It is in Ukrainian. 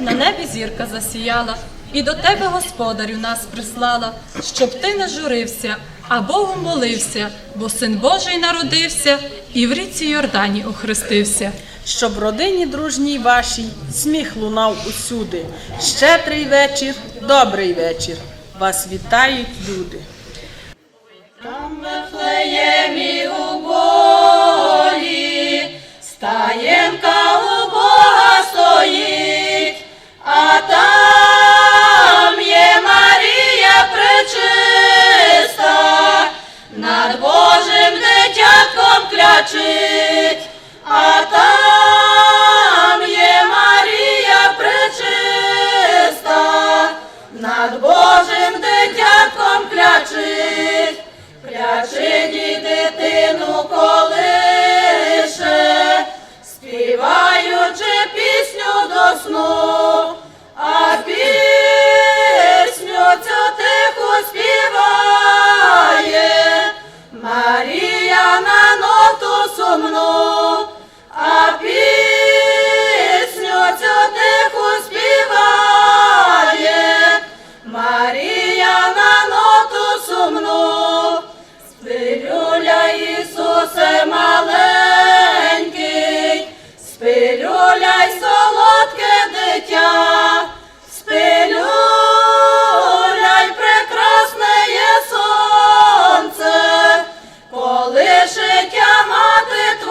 на небі зірка засіяла, і до тебе, господарю, нас прислала, щоб ти не журився, а Богу молився, бо син Божий народився і в ріці Йордані охрестився. Щоб родині дружній вашій сміх лунав усюди. Щедрий вечір, добрий вечір. Вас вітають люди. Там Вифлеємі у полі, стаєм плачить, а там є Марія пречиста, над Божим дитятком клячить, клячить і дитину. темно.